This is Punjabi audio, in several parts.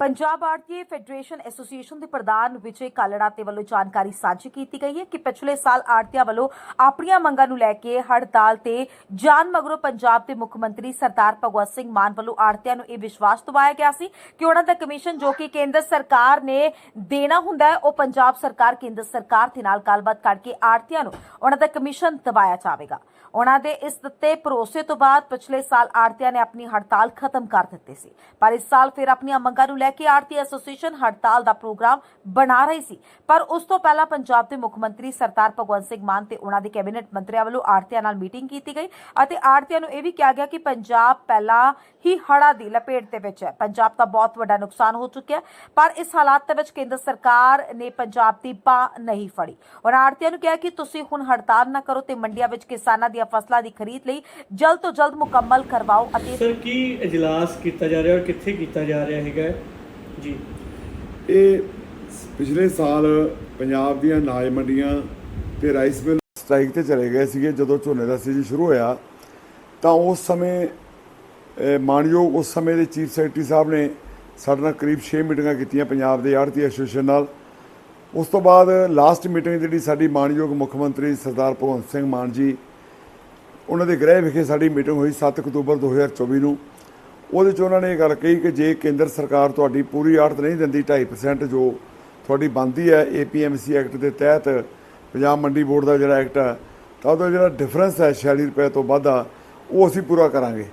ਪੰਜਾਬ ਆੜਤੀਏ ਫੈਡਰੇਸ਼ਨ ਐਸੋਸੀਏਸ਼ਨ ਦੇ ਪ੍ਰਧਾਨ ਵਿਜੇ ਕਾਲੜਾ ਤੇ ਵੱਲੋਂ ਜਾਣਕਾਰੀ ਸਾਂਝੀ ਕੀਤੀ ਗਈ ਹੈ ਕਿ ਪਿਛਲੇ ਸਾਲ ਆੜਤੀਆਂ ਵੱਲੋਂ ਆਪਣੀਆਂ ਮੰਗਾਂ ਨੂੰ ਲੈ ਕੇ ਹੜਤਾਲ ਤੇ ਜਾਨ ਮਗਰੋਂ ਪੰਜਾਬ ਦੇ ਮੁੱਖ ਮੰਤਰੀ ਸਰਦਾਰ ਭਗਵੰਤ ਸਿੰਘ ਮਾਨ ਵੱਲੋਂ ਆੜਤੀਆਂ ਨੂੰ ਇਹ ਵਿਸ਼ਵਾਸ ਦਿਵਾਇਆ ਗਿਆ ਸੀ ਕਿ ਉਹਨਾਂ ਦਾ ਕਮਿਸ਼ਨ ਜੋ ਕਿ ਕੇਂਦਰ ਸਰਕਾਰ ਨੇ ਦੇਣਾ ਹੁੰਦਾ ਹੈ, ਉਹ ਪੰਜਾਬ ਸਰਕਾਰ, ਕੇਂਦਰ ਸਰਕਾਰ ਦੇ ਨਾਲ ਗੱਲਬਾਤ ਕਰਕੇ ਆੜਤੀਆਂ ਨੂੰ ਉਹਨਾਂ ਦਾ ਕਮਿਸ਼ਨ ਦਿਵਾਇਆ ਜਾਵੇਗਾ। ਉਹਨਾਂ ਦੇ ਇਸ ਦਿੱਤੇ ਭਰੋਸੇ ਤੋਂ ਬਾਅਦ ਪਿਛਲੇ ਸਾਲ ਆੜਤੀਆਂ ਨੇ ਆਪਣੀ ਹੜਤਾਲ ਖਤਮ ਕਰ ਦਿੱਤੀ ਸੀ। ਪਰ ਇਸ ਸਾਲ ਫਿਰ ਆਪਣੀਆਂ ਮੰਗਾਂ ਨੂੰ ਲੈ ਕੇ ਆੜਤੀ ਐਸੋਸੀਏਸ਼ਨ ਹੜਤਾਲ ਦਾ ਪ੍ਰੋਗਰਾਮ ਬਣਾ ਰਹੀ ਸੀ। ਪਰ ਉਸ ਤੋਂ ਪਹਿਲਾਂ ਪੰਜਾਬ ਦੇ ਮੁੱਖ ਮੰਤਰੀ ਸਰਦਾਰ ਭਗਵੰਤ ਸਿੰਘ ਮਾਨ ਤੇ ਉਹਨਾਂ ਦੇ ਕੈਬਨਿਟ ਮੰਤਰੀਆਂ ਵੱਲੋਂ ਆੜਤੀਆਂ ਨਾਲ ਮੀਟਿੰਗ ਕੀਤੀ ਗਈ ਅਤੇ ਆੜਤੀਆਂ ਨੂੰ ਇਹ ਵੀ ਕਿਹਾ ਗਿਆ ਕਿ ਪੰਜਾਬ ਪਹਿਲਾਂ ਹੀ ਹੜ੍ਹਾਂ ਦੀ ਲਪੇਟ ਦੇ ਵਿੱਚ ਹੈ। ਪੰਜਾਬ ਦਾ ਬਹੁਤ ਵੱਡਾ ਨੁਕਸਾਨ ਹੋ ਚੁੱਕਿਆ ਪਰ ਇਸ ਹਾਲਾਤ ਦੇ ਵਿੱਚ ਕੇਂਦਰ ਸਰਕਾਰ ਨੇ ਪੰਜਾਬ ਦੀ ਬਾਹ ਨਹੀਂ ਫੜੀ। ਉਹਨਾਂ ਆੜਤੀਆਂ ਨੂੰ ਕਿਹਾ ਕਿ ਤੁਸੀਂ ਹੁਣ ਹੜਤਾਲ ਨਾ ਕਰੋ ਤੇ ਮੰਡੀਆਂ ਵਿੱਚ ਕਿਸਾਨਾਂ ਦੀਆਂ ਫਸਲਾਂ ਦੀ ਖਰੀਦ ਲਈ ਜਲਦ ਤੋਂ ਜਲਦ ਮੁਕੰਮਲ ਕਰਵਾਓ ਅਤੇ ਸਰ ਕੀ ਇਜਲਾਸ ਕੀਤਾ ਜਾ ਰਿਹਾ ਔਰ ਕਿੱਥੇ ਕੀਤਾ ਜਾ ਰਿਹਾ ਹੈਗਾ? ਜੀ। ਇਹ ਪਿਛਲੇ ਸਾਲ ਪੰਜਾਬ ਦੀਆਂ ਅਨਾਜ ਮੰਡੀਆਂ ਤੇ ਰਾਈਸ ਮਿਲ ਸਟ੍ਰਾਈਕ ਤੇ ਚਲੇ ਗਏ ਸੀਗੇ ਜਦੋਂ ਝੋਨੇ ਦਾ ਸੀਜ਼ਨ ਸ਼ੁਰੂ ਹੋਇਆ ਤਾਂ ਉਸ ਸਮੇਂ ਅਹ, ਮਾਣਯੋਗ ਉਸ ਸਮੇਂ ਦੇ ਚੀਫ ਸੈਕਟਰੀ ਸਾਹਿਬ ਨੇ ਸਾਡੇ ਨਾਲ ਕਰੀਬ 6 ਮੀਟਿੰਗਾਂ ਕੀਤੀਆਂ ਪੰਜਾਬ ਦੇ ਆੜਤੀ ਐਸੋਸੀਏਸ਼ਨ ਨਾਲ। ਉਸ ਤੋਂ ਬਾਅਦ ਲਾਸਟ ਮੀਟਿੰਗ ਜਿਹੜੀ ਸਾਡੀ ਮਾਣਯੋਗ ਮੁੱਖ ਮੰਤਰੀ ਸਰਦਾਰ ਭਗਵੰਤ ਸਿੰਘ ਮਾਨ ਜੀ ਉਹਨਾਂ ਦੇ ਗ੍ਰਹਿ ਵਿਖੇ ਸਾਡੀ ਮੀਟਿੰਗ ਹੋਈ 7 ਅਕਤੂਬਰ 2024 ਨੂੰ। ਉਹਦੇ 'ਚ ਉਹਨਾਂ ਨੇ ਇਹ ਗੱਲ ਕਹੀ ਕਿ ਜੇ ਕੇਂਦਰ ਸਰਕਾਰ ਤੁਹਾਡੀ ਪੂਰੀ ਆੜਤ ਨਹੀਂ ਦਿੰਦੀ 2.5% ਜੋ ਤੁਹਾਡੀ ਬਣਦੀ ਹੈ ਏਪੀਐਮਸੀ ਐਕਟ ਦੇ ਤਹਿਤ ਪੰਜਾਬ ਮੰਡੀ ਬੋਰਡ ਦਾ ਜਿਹੜਾ ਐਕਟ ਹੈ ਤਾਂ ਉਹਦਾ ਜਿਹੜਾ ਡਿਫਰੈਂਸ ਹੈ 46 ਰੁਪਏ ਤੋਂ ਵੱਧ ਆ, ਉਹ ਅਸੀਂ ਪੂਰਾ ਕਰਾਂਗੇ।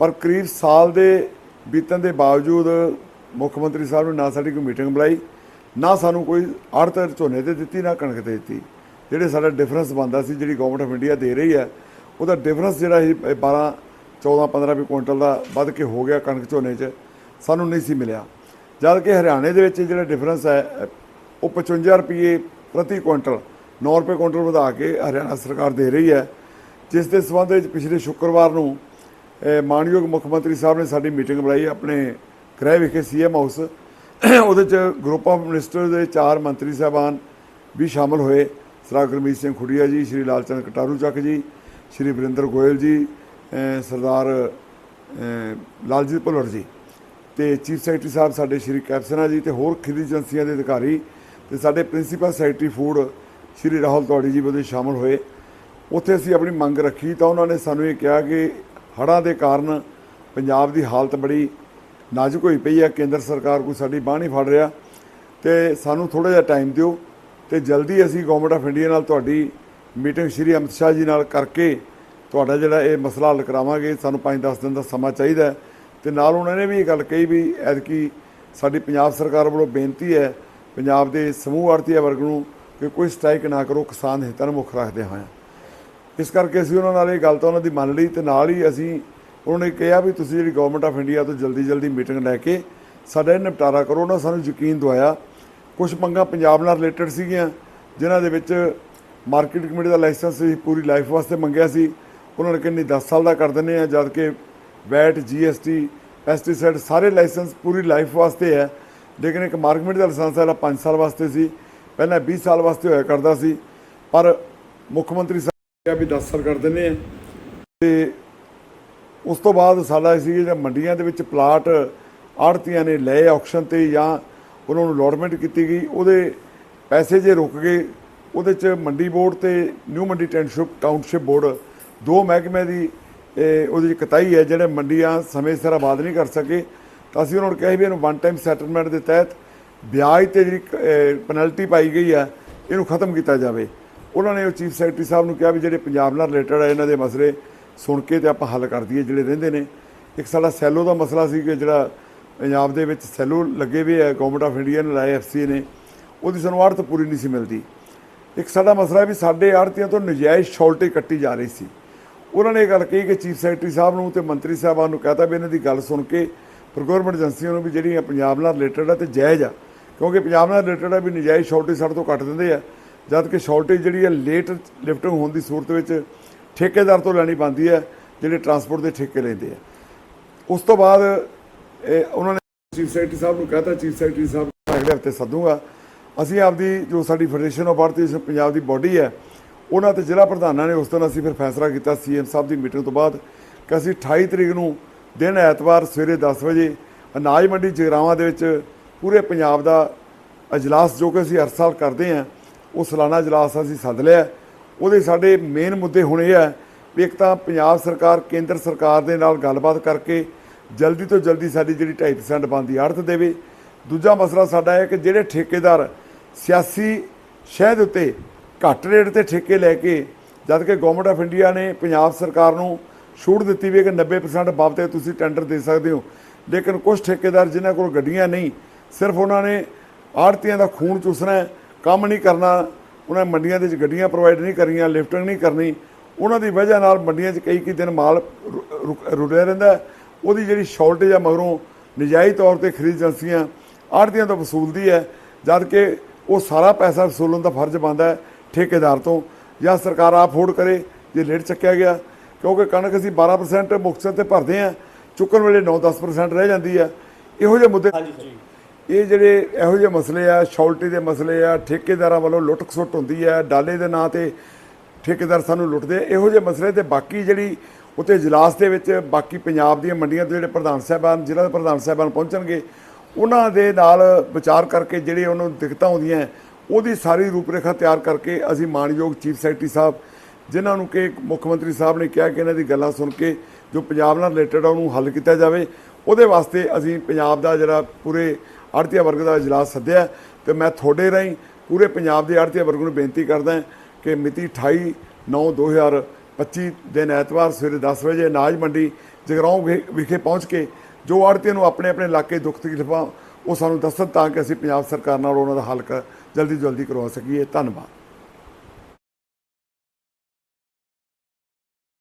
ਪਰ ਕਰੀਬ ਸਾਲ ਦੇ ਬੀਤਣ ਦੇ ਬਾਵਜੂਦ ਮੁੱਖ ਮੰਤਰੀ ਸਾਹਿਬ ਨੇ ਨਾ ਸਾਡੀ ਕੋਈ ਮੀਟਿੰਗ ਬੁਲਾਈ, ਨਾ ਸਾਨੂੰ ਕੋਈ ਆੜਤ ਝੋਨੇ ਤੇ ਦਿੱਤੀ, ਨਾ ਕਣਕ ਤੇ ਦਿੱਤੀ। ਜਿਹੜੇ ਸਾਡਾ ਡਿਫਰੈਂਸ ਬਣਦਾ ਸੀ, ਜਿਹੜੀ ਗਵਰਨਮੈਂਟ ਆਫ ਇੰਡੀਆ ਦੇ ਰਹੀ ਹੈ, ਉਹਦਾ ਡਿਫਰੈਂਸ ਜਿਹੜਾ ਸੀ 12 14 15 ਵੀ ਕੁਇੰਟਲ ਦਾ ਵੱਧ ਕੇ ਹੋ ਗਿਆ ਕਣਕ ਝੋਨੇ 'ਚ। ਸਾਨੂੰ ਨਹੀਂ ਸੀ ਮਿਲਿਆ। ਜਦ ਕਿ ਹਰਿਆਣੇ ਦੇ ਵਿੱਚ ਜਿਹੜਾ ਡਿਫਰੈਂਸ ਹੈ, ਉਹ 55 ਰੁਪਏ ਪ੍ਰਤੀ ਕੁਇੰਟਲ 9 ਰੁਪਏ ਕੁਇੰਟਲ ਵਧਾ ਕੇ ਹਰਿਆਣਾ ਸਰਕਾਰ ਦੇ ਰਹੀ ਹੈ। ਜਿਸ ਦੇ ਸਬੰਧ ਵਿੱਚ ਪਿਛਲੇ ਸ਼ੁੱਕਰਵਾਰ ਨੂੰ ਮਾਨਯੋਗ ਮੁੱਖ ਮੰਤਰੀ ਸਾਹਿਬ ਨੇ ਸਾਡੀ ਮੀਟਿੰਗ ਬੁਲਾਈ, ਆਪਣੇ ਗ੍ਰਹਿ ਵਿਖੇ ਸੀਐਮ ਹਾਊਸ ਉਹਦੇ ਚ ਗਰੁੱਪ ਆਫ ਮਿਨਿਸਟਰ ਦੇ ਚਾਰ ਮੰਤਰੀ ਸਾਹਿਬਾਨ ਵੀ ਸ਼ਾਮਲ ਹੋਏ। ਸਰਦਾਰ ਗੁਰਮੀਤ ਸਿੰਘ ਖੁੱਡੀਆ ਜੀ, ਸ਼੍ਰੀ ਲਾਲਚੰਦ ਕਟਾਰੂ ਚੱਕ ਜੀ, ਸ਼੍ਰੀ ਵਰਿੰਦਰ ਗੋਇਲ ਜੀ ਸਰਦਾਰ ਲਾਲਜੀਤ ਭੁੱਲਰ ਜੀ ਤੇ ਚੀਫ ਸੈਕਟਰੀ ਸਾਹਿਬ ਸਾਡੇ ਸ਼੍ਰੀ ਕੈਪਸਨਾ ਜੀ ਤੇ ਹੋਰ ਖਿਦਮਤੀ ਏਜੰਸੀਆਂ ਦੇ ਅਧਿਕਾਰੀ ਤੇ ਸਾਡੇ principal secretary food Shri Rahul Tauri ji ਵੀ ਉਹਦੇ ਸ਼ਾਮਲ ਹੋਏ। ਉੱਥੇ ਅਸੀਂ ਆਪਣੀ ਮੰਗ ਰੱਖੀ ਤਾਂ ਉਹਨਾਂ ਨੇ ਸਾਨੂੰ ਇਹ ਕਿਹਾ ਕਿ ਹੜ੍ਹਾਂ ਦੇ ਕਾਰਨ ਪੰਜਾਬ ਦੀ ਹਾਲਤ ਬੜੀ ਨਾਜ਼ੁਕ ਹੋਈ ਪਈ ਹੈ, ਕੇਂਦਰ ਸਰਕਾਰ ਕੋਈ ਸਾਡੀ ਬਾਹ ਨਹੀਂ ਫੜ ਰਿਹਾ ਤੇ ਸਾਨੂੰ ਥੋੜਾ ਜਿਹਾ ਟਾਈਮ ਦਿਓ ਤੇ ਜਲਦੀ ਅਸੀਂ ਗਵਰਨਮੈਂਟ ਆਫ ਇੰਡੀਆ ਨਾਲ ਤੁਹਾਡੀ ਮੀਟਿੰਗ ਸ਼੍ਰੀ ਅਮਿਤ ਸ਼ਾਹ ਜੀ ਨਾਲ ਕਰਕੇ ਤੁਹਾਡਾ ਜਿਹੜਾ ਇਹ ਮਸਲਾ ਹੱਲ ਕਰਾਵਾਂਗੇ, ਸਾਨੂੰ 5-10 ਦਿਨ ਦਾ ਸਮਾਂ ਚਾਹੀਦਾ ਹੈ। ਤੇ ਨਾਲ ਉਹਨਾਂ ਨੇ ਵੀ ਇਹ ਗੱਲ ਕਹੀ ਵੀ ਐਤਕੀ ਸਾਡੀ ਪੰਜਾਬ ਸਰਕਾਰ ਵੱਲੋਂ ਬੇਨਤੀ ਹੈ, ਪੰਜਾਬ ਦੇ ਸਮੂਹ ਆੜਤੀਆ ਵਰਗ ਨੂੰ ਕਿ ਕੋਈ ਸਟ੍ਰਾਈਕ ਨਾ ਕਰੋ, ਕਿਸਾਨ ਹਿੱਤਾਂ ਨੂੰ ਮੁੱਖ ਰੱਖਦੇ ਹੋਏ ਇਸ ਕਰਕੇ ਅਸੀਂ ਉਹਨਾਂ ਨਾਲ ਇਹ ਗੱਲ ਤਾਂ ਉਹਨਾਂ ਦੀ ਮੰਨ ਲਈ ਤੇ ਨਾਲ ਹੀ ਅਸੀਂ ਉਹਨਾਂ ਨੇ ਕਿਹਾ ਵੀ ਤੁਸੀਂ ਜਿਹੜੀ ਗਵਰਨਮੈਂਟ ਆਫ ਇੰਡੀਆ ਤੋਂ ਜਲਦੀ ਜਲਦੀ ਮੀਟਿੰਗ ਲੈ ਕੇ ਸਾਡਾ ਇਹ ਨਿਪਟਾਰਾ ਕਰੋ। ਉਹਨਾਂ ਸਾਨੂੰ ਯਕੀਨ ਦਵਾਇਆ। ਕੁਝ ਮੰਗਾਂ ਪੰਜਾਬ ਨਾਲ ਰਿਲੇਟਡ ਸੀਗੀਆਂ, ਜਿਨ੍ਹਾਂ ਦੇ ਵਿੱਚ ਮਾਰਕੀਟ ਕਮੇਟੀ ਦਾ ਲਾਇਸੈਂਸ ਅਸੀਂ ਪੂਰੀ ਲਾਈਫ ਵਾਸਤੇ ਮੰਗਿਆ ਸੀ। ਉਹਨਾਂ ਨੇ ਕਿੰਨੀ 10 ਸਾਲ ਦਾ ਕਰ ਦਿੰਦੇ ਆ, ਜਦ ਕਿ ਵੈਟ ਜੀਐਸਟੀ ਪੈਸਟੀਸਾਈਡ ਸਾਰੇ ਲਾਇਸੈਂਸ ਪੂਰੀ ਲਾਈਫ ਵਾਸਤੇ ਹੈ। ਲੇਕਿਨ ਇੱਕ ਮਾਰਕੀਟ ਦਾ ਲਾਇਸੈਂਸ ਹੈ 5 ਸਾਲ ਵਾਸਤੇ ਸੀ। ਪਹਿਲਾਂ 20 ਸਾਲ ਵਾਸਤੇ ਹੋਇਆ ਕਰਦਾ ਸੀ। ਪਰ ਮੁੱਖ ਮੰਤਰੀ ਸਾਹਿਬ ਕਿਹਾ ਵੀ 10 ਸਾਲ ਕਰ ਦਿੰਦੇ ਆ। ਤੇ ਉਸ ਤੋਂ ਬਾਅਦ ਸਾਡਾ ਸੀ ਜਿਹੜਾ ਮੰਡੀਆਂ ਦੇ ਵਿੱਚ ਪਲਾਟ ਆੜਤੀਆਂ ਨੇ ਲਏ ਆਕਸ਼ਨ ਤੇ ਜਾਂ ਉਹਨਾਂ ਨੂੰ ਅਲੋਟਮੈਂਟ ਕੀਤੀ ਗਈ, ਉਹਦੇ ਪੈਸੇ ਜੇ ਰੁਕ ਗਏ, ਉਹਦੇ ਚ ਮੰਡੀ ਬੋਰਡ ਤੇ ਨਿਊ ਮੰਡੀ ਟਾਊਨਸ਼ਿਪ ਟਾਊਨਸ਼ਿਪ ਬੋਰਡ ਦੋ ਮਹਿਕਮੇ ਦੀ ਉਹਦੇ ਉਹਦੀ ਚ ਕਤਾਈ ਹੈ, ਜਿਹੜੇ ਮੰਡੀਆਂ ਸਮੇਂ ਸਿਰ ਆਬਾਦ ਨਹੀਂ ਕਰ ਸਕੇ, ਤਾਂ ਅਸੀਂ ਉਹਨਾਂ ਨੂੰ ਕਿਹਾ ਵੀ ਇਹਨੂੰ ਵਨ ਟਾਈਮ ਸੈਟਲਮੈਂਟ ਦੇ ਤਹਿਤ ਵਿਆਜ ਤੇ ਜਿਹੜੀ ਪੈਨਲਟੀ ਪਾਈ ਗਈ ਹੈ, ਇਹਨੂੰ ਖਤਮ ਕੀਤਾ ਜਾਵੇ। ਉਹਨਾਂ ਨੇ ਉਹ ਚੀਫ ਸੈਕਟਰੀ ਸਾਹਿਬ ਨੂੰ ਕਿਹਾ ਵੀ ਜਿਹੜੇ ਪੰਜਾਬ ਨਾਲ ਰਿਲੇਟਡ ਹੈ ਇਹਨਾਂ ਦੇ ਮਸਲੇ ਸੁਣ ਕੇ ਤੇ ਆਪਾਂ ਹੱਲ ਕਰ ਦਈਏ, ਜਿਹੜੇ ਰਹਿੰਦੇ ਨੇ। ਇੱਕ ਸਾਡਾ ਸੈਲੋ ਦਾ ਮਸਲਾ ਸੀ ਕਿ ਜਿਹੜਾ ਪੰਜਾਬ ਦੇ ਵਿੱਚ ਸੈਲੋ ਲੱਗੇ ਹੋਏ ਹੈ ਗਵਰਨਮੈਂਟ ਆਫ ਇੰਡੀਆ ਨੇ ਲਾਏ ਐਫਸੀ ਨੇ, ਉਹਦੀ ਸਾਨੂੰ ਆੜਤ ਪੂਰੀ ਨਹੀਂ ਸੀ ਮਿਲਦੀ। ਇੱਕ ਸਾਡਾ ਮਸਲਾ ਵੀ ਸਾਡੇ ਆੜਤੀਆਂ ਤੋਂ ਨਜਾਇਜ਼ ਸ਼ਾਰਟੇਜ ਕੱਟੀ ਜਾ ਰਹੀ ਸੀ। ਉਹਨਾਂ ਨੇ ਇਹ ਗੱਲ ਕਹੀ ਕਿ ਚੀਫ ਸੈਕਟਰੀ ਸਾਹਿਬ ਨੂੰ ਤੇ ਮੰਤਰੀ ਸਾਹਿਬਾਨ ਨੂੰ ਕਹਤਾ ਵੀ ਇਹਨਾਂ ਦੀ ਗੱਲ ਸੁਣ ਕੇ ਪ੍ਰੋਕਿਉਰਮੈਂਟ ਏਜੰਸੀਆਂ ਨੂੰ ਵੀ ਜਿਹੜੀਆਂ ਪੰਜਾਬ ਨਾਲ ਰਿਲੇਟਡ ਆ ਤੇ ਜਾਇਜ਼ ਆ। ਕਿਉਂਕਿ ਪੰਜਾਬ ਨਾਲ ਰਿਲੇਟਡ ਆ ਵੀ ਨਜਾਇਜ਼ ਸ਼ਾਰਟੇਜ ਸਾਡੇ ਤੋਂ ਕੱਟ ਦਿੰਦੇ ਆ। ਜਦ ਕਿ ਸ਼ਾਰਟੇਜ ਜਿਹੜੀ ਆ ਲੇਟ ਲਿਫਟਿੰਗ ਹੋਣ ਦੀ ਸੂਰਤ ਵਿੱਚ ਠੇਕੇਦਾਰ ਤੋਂ ਲੈਣੀ ਪੈਂਦੀ ਹੈ ਜਿਹੜੇ ਟਰਾਂਸਪੋਰਟ ਦੇ ਠੇਕੇ ਲੈਂਦੇ ਆ। ਉਸ ਤੋਂ ਬਾਅਦ ਉਹਨਾਂ ਨੇ ਚੀਫ ਸੈਕਟਰੀ ਸਾਹਿਬ ਨੂੰ ਕਹਤਾ, ਚੀਫ ਸੈਕਟਰੀ ਸਾਹਿਬ ਨੂੰ ਅਗਲੇ ਹਫ਼ਤੇ ਸੱਦੂਗਾ। ਅਸੀਂ ਆਪਦੀ ਜੋ ਸਾਡੀ ਫੈਡਰੇਸ਼ਨ ਆਫ ਭਾਰਤੀ ਪੰਜਾਬ ਦੀ ਬਾਡੀ ਹੈ ਉਹਨਾਂ ਤੇ ਜ਼ਿਲ੍ਹਾ ਪ੍ਰਧਾਨਾਂ ਨੇ ਉਸ ਦਿਨ ਅਸੀਂ ਫਿਰ ਫੈਸਲਾ ਕੀਤਾ ਸੀਐਮ ਸਾਹਿਬ ਦੀ ਮੀਟਿੰਗ ਤੋਂ ਬਾਅਦ ਕਿ ਅਸੀਂ 28 ਤਰੀਕ ਨੂੰ ਦਿਨ ਐਤਵਾਰ ਸਵੇਰੇ 10 ਵਜੇ ਅਨਾਜ ਮੰਡੀ ਜਗਰਾਵਾਂ ਦੇ ਵਿੱਚ ਪੂਰੇ ਪੰਜਾਬ ਦਾ ਅਜਲਾਸ ਜੋ ਕਿ ਅਸੀਂ ਹਰ ਸਾਲ ਕਰਦੇ ਹਾਂ, ਉਹ ਸਾਲਾਨਾ ਅਜਲਾਸ ਅਸੀਂ ਸੱਦ ਲਿਆ ਉਹਦੇ ਸਾਡੇ ਮੇਨ ਮੁੱਦੇ ਹੁਣ ਇਹ ਹੈ ਵੀ ਇੱਕ ਤਾਂ ਪੰਜਾਬ ਸਰਕਾਰ, ਕੇਂਦਰ ਸਰਕਾਰ ਦੇ ਨਾਲ ਗੱਲਬਾਤ ਕਰਕੇ ਜਲਦੀ ਤੋਂ ਜਲਦੀ ਸਾਡੀ ਜਿਹੜੀ 2.5% ਬਣਦੀ ਆੜਤ ਦੇਵੇ। ਦੂਜਾ ਮਸਲਾ ਸਾਡਾ ਹੈ ਕਿ ਜਿਹੜੇ ਠੇਕੇਦਾਰ ਸਿਆਸੀ ਸ਼ਹਿਦ ਉੱਤੇ ਘੱਟ ਰੇਟ ਤੇ ਠੇਕੇ ਲੈ ਕੇ, ਜਦ ਕਿ ਗਵਰਨਮੈਂਟ ਆਫ ਇੰਡੀਆ ਨੇ ਪੰਜਾਬ ਸਰਕਾਰ ਨੂੰ ਛੂਟ ਦਿੱਤੀ ਵੀ ਹੈ ਕਿ 90% ਬਾਬਤ ਤੇ ਤੁਸੀਂ ਟੈਂਡਰ ਦੇ ਸਕਦੇ ਹੋ। ਲੇਕਿਨ ਕੁਝ ਠੇਕੇਦਾਰ ਜਿਨ੍ਹਾਂ ਕੋਲ ਗੱਡੀਆਂ ਨਹੀਂ, ਸਿਰਫ ਉਹਨਾਂ ਨੇ ਆੜਤੀਆਂ ਦਾ ਖੂਨ ਚੂਸਣਾ ਕੰਮ ਨਹੀਂ ਕਰਨਾ, ਉਹਨਾਂ ਮੰਡੀਆਂ ਦੇ ਵਿੱਚ ਗੱਡੀਆਂ ਪ੍ਰੋਵਾਈਡ ਨਹੀਂ ਕਰੀਆਂ ਲਿਫਟਿੰਗ ਨਹੀਂ ਕਰਨੀ। ਉਹਨਾਂ ਦੀ ਵਜ੍ਹਾ ਨਾਲ ਮੰਡੀਆਂ 'ਚ ਕਈ ਕਈ ਦਿਨ ਮਾਲ ਰੁ- ਰੁਕ- ਰੁੜਿਆ ਰਹਿੰਦਾ ਉਹਦੀ ਜਿਹੜੀ ਸ਼ਾਰਟੇਜ ਆ ਮਗਰੋਂ ਨਜਾਇਜ਼ ਤੌਰ ਤੇ ਖਰੀਦ ਏਜੰਸੀਆਂ ਆੜਤੀਆਂ ਤੋਂ ਵਸੂਲਦੀ ਹੈ, ਜਦ ਕਿ ਉਹ ਸਾਰਾ ਪੈਸਾ ਵਸੂਲਣ ਦਾ ਫਰਜ਼ ਬਣਦਾ ਹੈ। ਠੇਕੇਦਾਰ ਤੋਂ ਜਾਂ ਸਰਕਾਰ ਆਪ ਫੋੜ ਕਰੇ ਜੇ ਲੇਟ ਚੱਕਿਆ ਗਿਆ। ਕਿਉਂਕਿ ਕਣਕ ਅਸੀਂ 12% ਮੁਕਤਸਰ ਤੇ ਭਰਦੇ ਆ ਚੁੱਕਣ ਵੇਲੇ 9-10% ਰਹਿ ਜਾਂਦੀ ਆ ਇਹੋ ਜਿਹੇ ਮੁੱਦੇ ਇਹ ਜਿਹੜੇ ਇਹੋ ਜਿਹੇ ਮਸਲੇ ਆ ਸ਼ਾਰਟੀ ਦੇ ਮਸਲੇ ਆ ਠੇਕੇਦਾਰਾਂ ਵੱਲੋਂ ਲੁੱਟ ਖਸੁੱਟ ਹੁੰਦੀ ਆ ਡਾਲੇ ਦੇ ਨਾਂ ਤੇ ਠੇਕੇਦਾਰ ਸਾਨੂੰ ਲੁੱਟਦੇ ਇਹੋ ਜਿਹੇ ਮਸਲੇ ਤੇ ਬਾਕੀ ਜਿਹੜੀ ਉੱਤੇ ਇਜਲਾਸ ਦੇ ਵਿੱਚ ਬਾਕੀ ਪੰਜਾਬ ਦੀਆਂ ਮੰਡੀਆਂ ਤੋਂ ਜਿਹੜੇ ਪ੍ਰਧਾਨ ਸਾਹਿਬਾਨ ਜ਼ਿਲ੍ਹਾ ਦੇ ਪ੍ਰਧਾਨ ਸਾਹਿਬਾਨ ਪਹੁੰਚਣਗੇ ਉਹਨਾਂ ਦੇ ਨਾਲ ਵਿਚਾਰ ਕਰਕੇ ਜਿਹੜੇ ਉਹਨਾਂ ਨੂੰ ਦਿੱਕਤਾਂ ਆਉਂਦੀਆਂ ਉਹਦੀ ਸਾਰੀ ਰੂਪਰੇਖਾ ਤਿਆਰ ਕਰਕੇ ਅਸੀਂ ਮਾਨਯੋਗ ਚੀਫ ਸੈਕਟਰੀ ਸਾਹਿਬ, ਜਿਨ੍ਹਾਂ ਨੂੰ ਕਿ ਮੁੱਖ ਮੰਤਰੀ ਸਾਹਿਬ ਨੇ ਕਿਹਾ ਕਿ ਇਹਨਾਂ ਦੀ ਗੱਲਾਂ ਸੁਣ ਕੇ ਜੋ ਪੰਜਾਬ ਨਾਲ ਰਿਲੇਟਡ ਆ, ਉਹਨੂੰ ਹੱਲ ਕੀਤਾ ਜਾਵੇ। ਉਹਦੇ ਵਾਸਤੇ ਅਸੀਂ ਪੰਜਾਬ ਦਾ ਜਿਹੜਾ ਪੂਰੇ ਆੜਤੀਆ ਵਰਗ ਦਾ ਇਜਲਾਸ ਸੱਦਿਆ ਤੇ ਮੈਂ ਤੁਹਾਡੇ ਰਾਹੀਂ ਪੂਰੇ ਪੰਜਾਬ ਦੇ ਆੜਤੀਆ ਵਰਗ ਨੂੰ ਬੇਨਤੀ ਕਰਦਾ ਕਿ ਮਿਤੀ 28 9 2025 ਦਿਨ ਐਤਵਾਰ ਸਵੇਰੇ 10 ਵਜੇ ਅਨਾਜ ਮੰਡੀ ਜਗਰਾਉਂ ਵਿਖੇ- ਵਿਖੇ ਪਹੁੰਚ ਕੇ ਜੋ ਆੜਤੀਆਂ ਨੂੰ ਆਪਣੇ ਆਪਣੇ ਇਲਾਕੇ ਦੁੱਖ ਤਕਲੀਫਾਂ ਉਹ ਸਾਨੂੰ ਦੱਸਣ ਤਾਂ ਕਿ ਅਸੀਂ ਪੰਜਾਬ ਸਰਕਾਰ ਨਾਲ ਉਹਨਾਂ ਦਾ ਹੱਲ ਕਰ ਜਲਦੀ ਜਲਦੀ ਕਰਵਾ ਸਕੀਏ ਧੰਨਵਾਦ।